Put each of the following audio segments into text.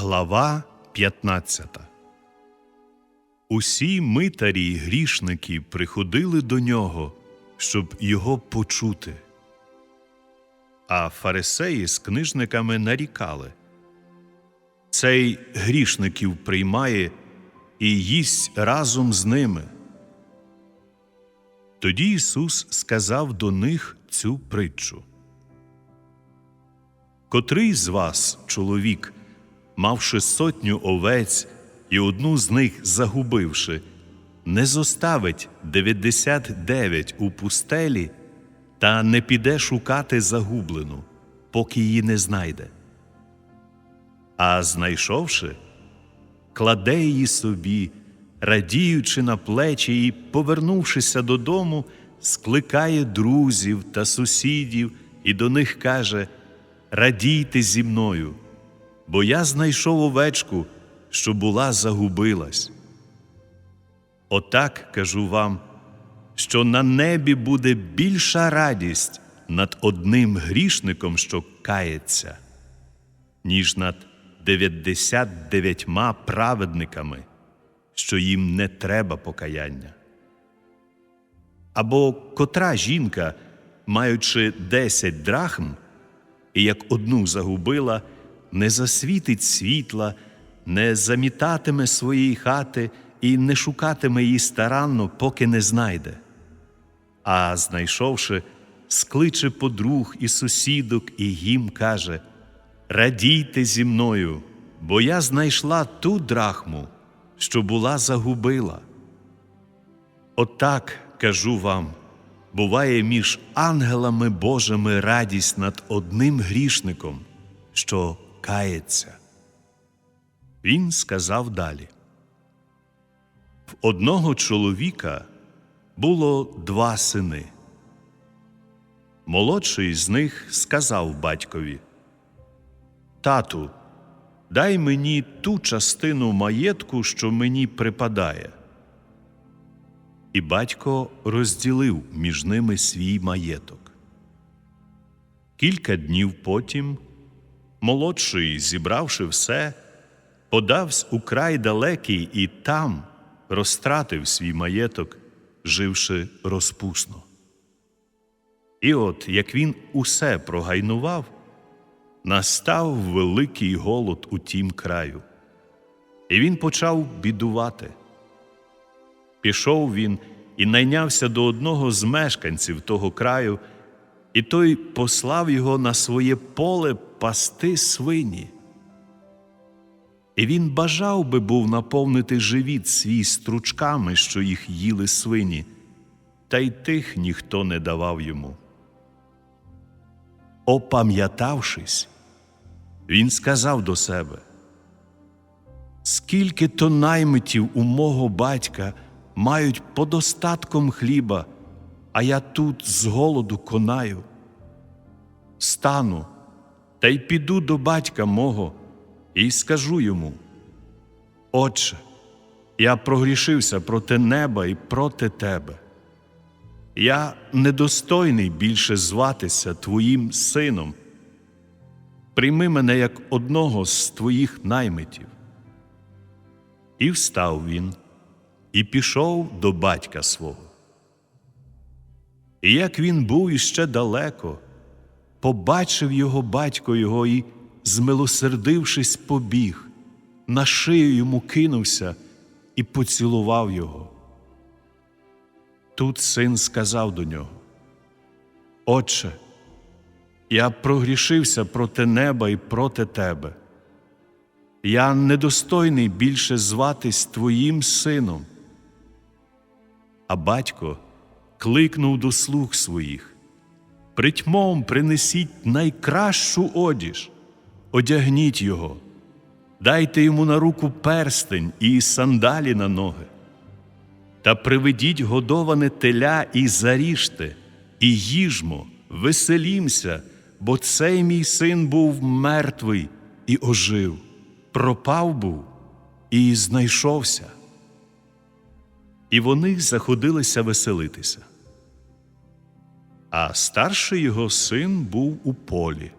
Глава 15 Усі митарі й грішники приходили до нього, щоб його почути. А фарисеї з книжниками нарікали. Цей грішників приймає і їсть разом з ними. Тоді Ісус сказав до них цю притчу. Котрий з вас, чоловік, мавши сотню овець і одну з них загубивши, не зоставить дев'ятдесят дев'ять у пустелі та не піде шукати загублену, поки її не знайде. А знайшовши, кладе її собі, радіючи на плечі і, повернувшися додому, скликає друзів та сусідів і до них каже Радійте зі мною, бо я знайшов овечку, що була загубилась. Отак кажу вам, що на небі буде більша радість над одним грішником, що кається, ніж над дев'ятдесят дев'ятьма праведниками, що їм не треба покаяння. Або котра жінка, маючи десять драхм, і як одну загубила, не засвітить світла, не замітатиме своєї хати і не шукатиме її старанно, поки не знайде. А знайшовши, скличе подруг і сусідок і їм каже Радійте зі мною, бо я знайшла ту драхму, що була загубила. Отак кажу вам, буває між ангелами Божими радість над одним грішником, що кається. Він сказав далі. В одного чоловіка було два сини. Молодший з них сказав батькові Тату, дай мені ту частину маєтку, що мені припадає. І батько розділив між ними свій маєток. Кілька днів потім молодший, зібравши все, подавсь у край далекий і там розтратив свій маєток, живши розпусно. І от як він усе прогайнував, настав великий голод у тім краю, і він почав бідувати. Пішов він і найнявся до одного з мешканців того краю, і той послав його на своє поле пасти свині. І він бажав би був наповнити живіт свій стручками, що їх їли свині, та й тих ніхто не давав йому. Опам'ятавшись, він сказав до себе, скільки то наймитів у мого батька мають подостатком хліба, а я тут з голоду конаю. Стану та й піду до батька мого і скажу йому: Отче, я прогрішився проти неба і проти тебе. Я недостойний більше зватися Твоїм сином. Прийми мене як одного з твоїх наймитів. І встав він і пішов до батька свого. І як він був іще далеко, побачив його батько його і, змилосердившись, побіг, на шию йому кинувся і поцілував його. Тут син сказав до нього: Отче, я прогрішився проти неба і проти тебе. Я недостойний більше зватись твоїм сином. А батько кликнув до слуг своїх. Притьмом принесіть найкращу одіж, одягніть його, дайте йому на руку перстень і сандалі на ноги, та приведіть годоване теля і заріжте, і їжмо, веселімся, бо цей мій син був мертвий і ожив, пропав був і знайшовся. І вони заходилися веселитися. А старший його син був у полі.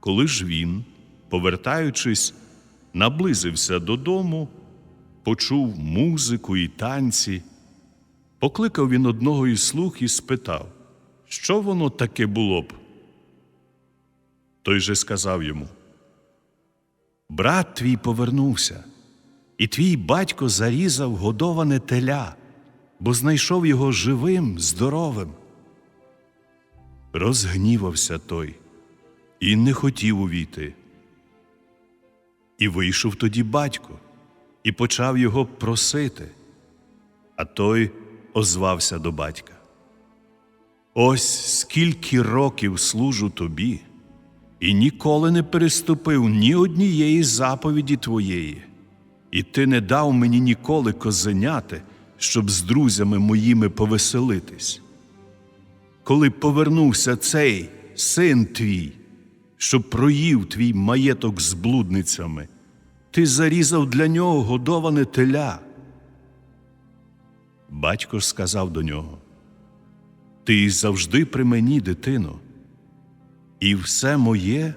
Коли ж він, повертаючись, наблизився додому, почув музику і танці. Покликав він одного із слуг і спитав, що воно таке було б. Той же сказав йому: Брат твій повернувся, і твій батько зарізав годоване теля, бо знайшов його живим, здоровим. Розгнівався той і не хотів увійти. І вийшов тоді батько і почав його просити, а той озвався до батька. Ось скільки років служу тобі, і ніколи не переступив ні однієї заповіді твоєї, і ти не дав мені ніколи козеняти, щоб з друзями моїми повеселитись. Коли повернувся цей син твій, що проїв твій маєток з блудницями, ти зарізав для нього годоване теля. Батько сказав до нього: Ти завжди при мені, дитино, і все моє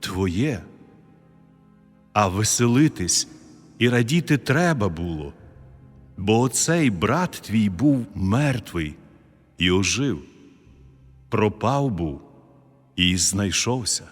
твоє. А веселитись і радіти треба було, бо оцей брат твій був мертвий і ожив, пропав був і знайшовся.